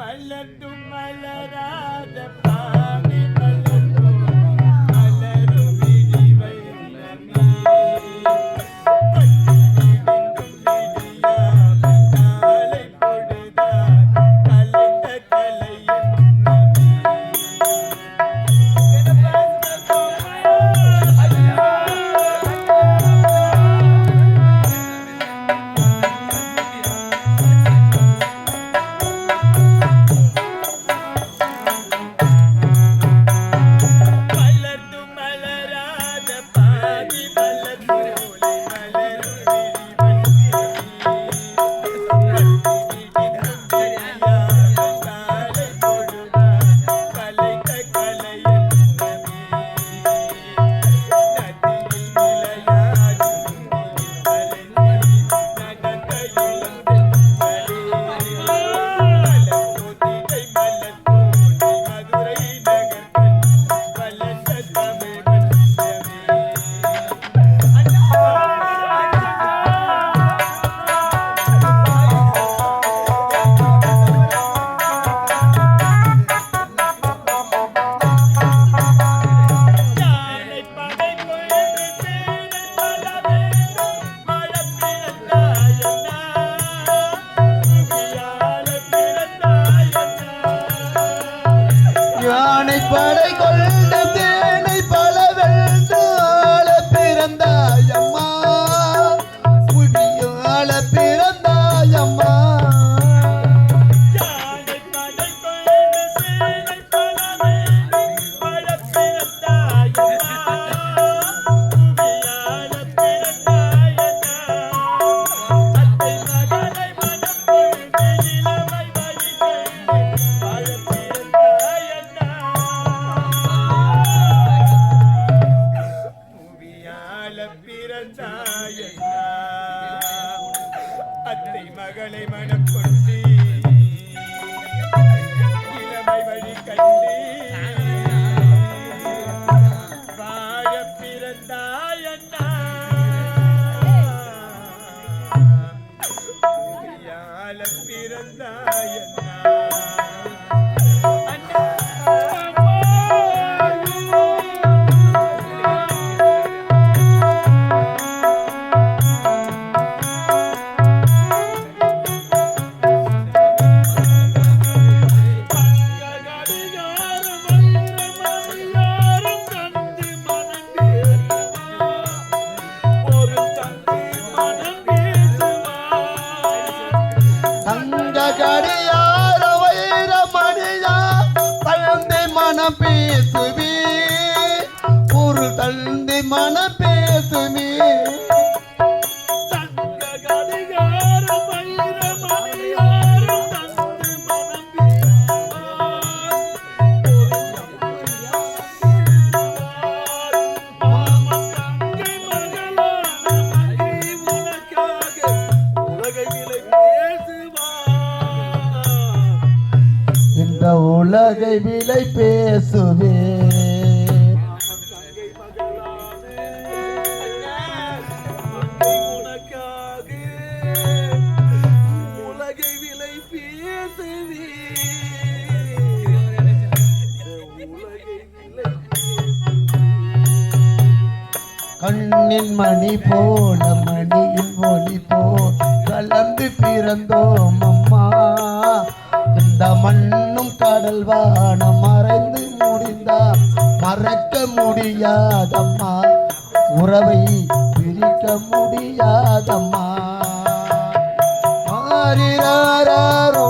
மலரும் மலராத பா யானை படை கொண்ட தேனை பல வெள்ளால பிறந்தாயம்மா மன பேசுமே உலகை விலை பேசுவே கண்ணின் மணி போல மணியின் ஒளி போ. கலந்து பிறந்தோம் அம்மா. இந்த மண்ணும் கடல் வானம் மறைந்து முடிந்தா மறக்க முடியாதம்மா. உறவை பிரிக்க முடியாதம்மா. மாறினாரோ